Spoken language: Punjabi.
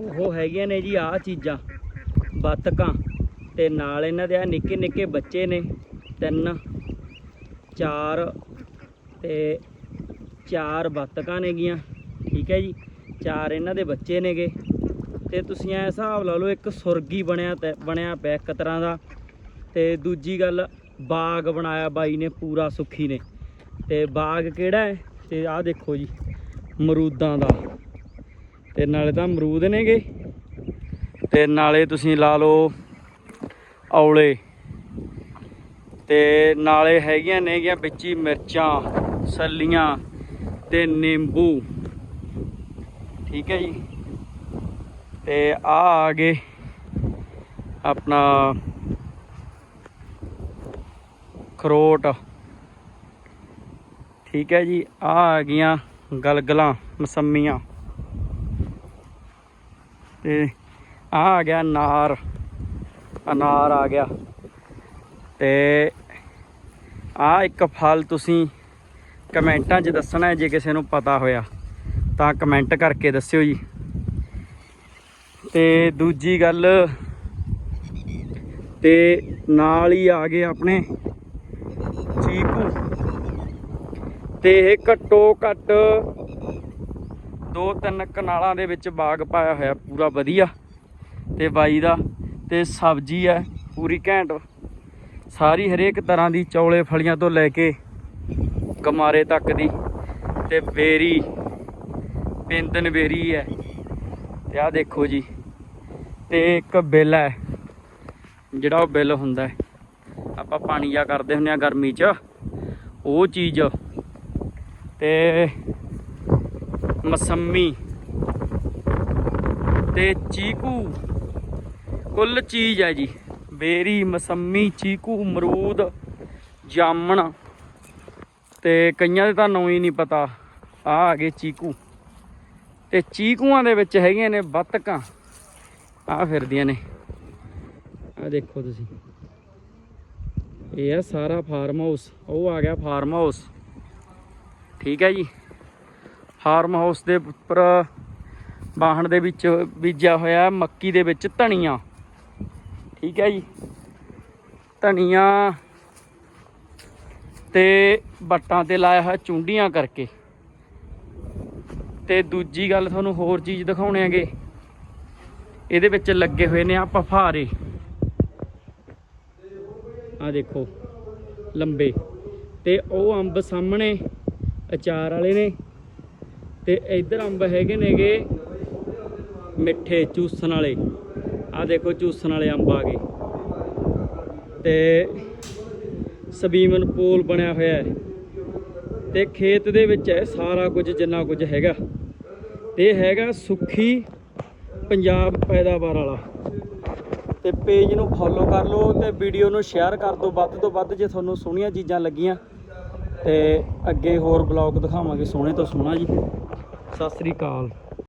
ਉਹ ਹੈਗੀਆਂ ਨੇ ਜੀ ਆਹ ਚੀਜ਼ਾਂ, ਬੱਤਕਾਂ ਤੇ ਨਾਲ ਇਹਨਾਂ ਦੇ ਆ ਨਿੱਕੇ ਨਿੱਕੇ ਬੱਚੇ ਨੇ, ਤਿੰਨ, ਚਾਰ ਤੇ ਚਾਰ ਬੱਤਕਾਂ ਨੇਗੀਆਂ, ਠੀਕ ਹੈ ਜੀ, ਚਾਰ ਇਹਨਾਂ ਦੇ ਬੱਚੇ ਨੇਗੇ ਤੇ ਤੁਸੀਂ ਐ ਹਿਸਾਬ ਲਾ ਲਓ ਇੱਕ ਸੁਰਗੀ ਬਣਿਆ ਤੇ ਬਣਿਆ ਪਿਆ ਇੱਕ ਤਰ੍ਹਾਂ ਦਾ ਤੇ ਦੂਜੀ ਗੱਲ ਬਾਗ ਬਣਾਇਆ ਬਾਈ ਨੇ ਪੂਰਾ ਸੁੱਖੀ ਨੇ ਤੇ ਬਾਗ ਕਿਹੜਾ ਹੈ ਤੇ ਆਹ ਦੇਖੋ ਜੀ ਮਰੂਦਾਂ ਦਾ। ਤੇ ਨਾਲੇ ਤਾਂ ਅਮਰੂਦ ਨੇਗੇ। ਤੇ ਨਾਲੇ ਤੁਸੀਂ ਲਾ ਲਓ ਔਲੇ। ਤੇ ਨਾਲੇ ਹੈਗੀਆਂ ਨੇਗੀਆਂ ਵਿੱਚ ਹੀ ਮਿਰਚਾਂ, ਸੱਲੀਆਂ ਤੇ ਨਿੰਬੂ। ਠੀਕ ਹੈ ਜੀ। ਤੇ ਆ ਆ ਗਏ ਆਪਣਾ ਖਰੋਟ। ਠੀਕ ਹੈ ਜੀ, ਆ ਆ ਗਈਆਂ ਗਲਗਲਾਂ, ਮਸੰਮੀਆਂ। ਤੇ ਆ ਆ ਗਿਆ ਅਨਾਰ ਅਨਾਰ ਆ ਗਿਆ। ਤੇ ਆ ਇੱਕ ਫਲ ਤੁਸੀਂ ਕਮੈਂਟਾਂ 'ਚ ਦੱਸਣਾ ਜੇ ਕਿਸੇ ਨੂੰ ਪਤਾ ਹੋਇਆ, ਤਾਂ ਕਮੈਂਟ ਕਰਕੇ ਦੱਸਿਓ ਜੀ। ਤੇ ਦੂਜੀ ਗੱਲ, ਤੇ ਨਾਲ ਹੀ ਆ ਗਏ ਆਪਣੇ ਚੀਕੂ। ਤੇ ਇਹ ਘੱਟੋ ਘੱਟ ਦੋ ਤਿੰਨ ਕਨਾਲਾਂ ਦੇ ਵਿੱਚ ਬਾਗ ਪਾਇਆ ਹੋਇਆ, ਪੂਰਾ ਵਧੀਆ। ਤੇ ਬਾਈ ਦਾ, ਤੇ ਸਬਜ਼ੀ ਹੈ, ਪੂਰੀ ਘੈਂਟ। ਸਾਰੀ ਹਰੇਕ ਤਰ੍ਹਾਂ ਦੀ ਚੌਲੇ ਫਲੀਆਂ ਤੋਂ ਲੈ ਕੇ ਕਮਾਰੇ ਤੱਕ ਦੀ। ਤੇ ਬੇਰੀ ਪਿੰਦਨ ਬੇਰੀ ਹੈ। ਤੇ ਆਹ ਦੇਖੋ ਜੀ, ਤੇ ਇੱਕ ਬਿੱਲ ਹੈ, ਜਿਹੜਾ ਉਹ ਬਿੱਲ ਹੁੰਦਾ ਹੈ। ਆਪਾਂ ਪਾਣੀ ਜਾ ਕਰਦੇ ਹੁੰਦੇ ਆ ਗਰਮੀ 'ਚ। ਉਹ ਚੀਜ਼, ਤੇ ਮਸੰਮੀ ਤੇ ਚੀਕੂ। ਕੁੱਲ ਚੀਜ਼ ਹੈ ਜੀ। ਬੇਰੀ, ਮਸੰਮੀ, ਚੀਕੂ, ਅਮਰੂਦ, ਜਾਮਣ ਤੇ ਕਈਆਂ ਦੇ ਤਾਂ ਨਾਂ ਹੀ ਨਹੀਂ ਪਤਾ। ਆ ਆ ਗਏ ਚੀਕੂ। ਤੇ ਚੀਕੂਆਂ ਦੇ ਵਿੱਚ ਹੈਗੀਆਂ ਨੇ ਬੱਤਕਾਂ। ਆ ਫਿਰਦੀਆਂ ਨੇ। ਆ ਦੇਖੋ ਤੁਸੀਂ। ਇਹ ਆ ਸਾਰਾ ਫਾਰਮ ਹਾਊਸ ਉਹ ਆ ਗਿਆ ਫਾਰਮ ਹਾਊਸ ਠੀਕ ਹੈ ਜੀ। ਫਾਰਮ ਹਾਊਸ ਦੇ ਉੱਪਰ ਬਾਹਣ ਦੇ ਵਿੱਚ ਬੀਜਿਆ ਹੋਇਆ ਮੱਕੀ ਦੇ ਵਿੱਚ ਧਨੀਆ। ਠੀਕ ਹੈ ਜੀ। ਧਨੀਆ ਤੇ ਬੱਟਾਂ ਤੇ ਲਾਇਆ ਹੋਇਆ ਚੁੰਡੀਆਂ ਕਰਕੇ। ਤੇ ਦੂਜੀ ਗੱਲ ਤੁਹਾਨੂੰ ਹੋਰ ਚੀਜ਼ ਦਿਖਾਉਣੇ ਹੈਗੇ। ਇਹਦੇ ਵਿੱਚ ਲੱਗੇ ਹੋਏ ਨੇ ਆ ਪਫਾਰੇ ਆ ਦੇਖੋ, ਲੰਬੇ। ਤੇ ਉਹ ਅੰਬ ਸਾਹਮਣੇ ਅਚਾਰ ਵਾਲੇ ਨੇ। ਤੇ ਇੱਧਰ ਅੰਬ ਹੈਗੇ ਨੇਗੇ ਮਿੱਠੇ ਚੂਸਣ ਵਾਲੇ। ਆ ਦੇਖੋ ਚੂਸਣ ਵਾਲੇ ਅੰਬ ਆ ਗਏ। ਤੇ ਸਬੀਮਨ ਪੋਲ ਬਣਿਆ ਹੋਇਆ ਹੈ। ਤੇ ਖੇਤ ਦੇ ਵਿੱਚ ਹੈ ਸਾਰਾ ਕੁਝ ਜਿੰਨਾ ਕੁਝ ਹੈਗਾ। ਤੇ ਹੈਗਾ ਸੁੱਖੀ ਪੰਜਾਬ ਪੈਦਾਵਾਰ ਵਾਲਾ। ਤੇ ਪੇਜ ਨੂੰ ਫੋਲੋ ਕਰ ਲਓ ਤੇ ਵੀਡੀਓ ਨੂੰ ਸ਼ੇਅਰ ਕਰ ਦਿਓ। ਵੱਧ ਤੋਂ ਵੱਧ ਜੇ ਤੁਹਾਨੂੰ ਸੋਹਣੀਆਂ ਚੀਜ਼ਾਂ ਲੱਗੀਆਂ ਤੇ ਅੱਗੇ ਹੋਰ ਬਲੌਗ ਦਿਖਾਵਾਂਗੇ ਸੋਹਣੇ ਤੋਂ ਸੋਹਣਾ ਜੀ। ਸਤਿ ਸ੍ਰੀ ਅਕਾਲ।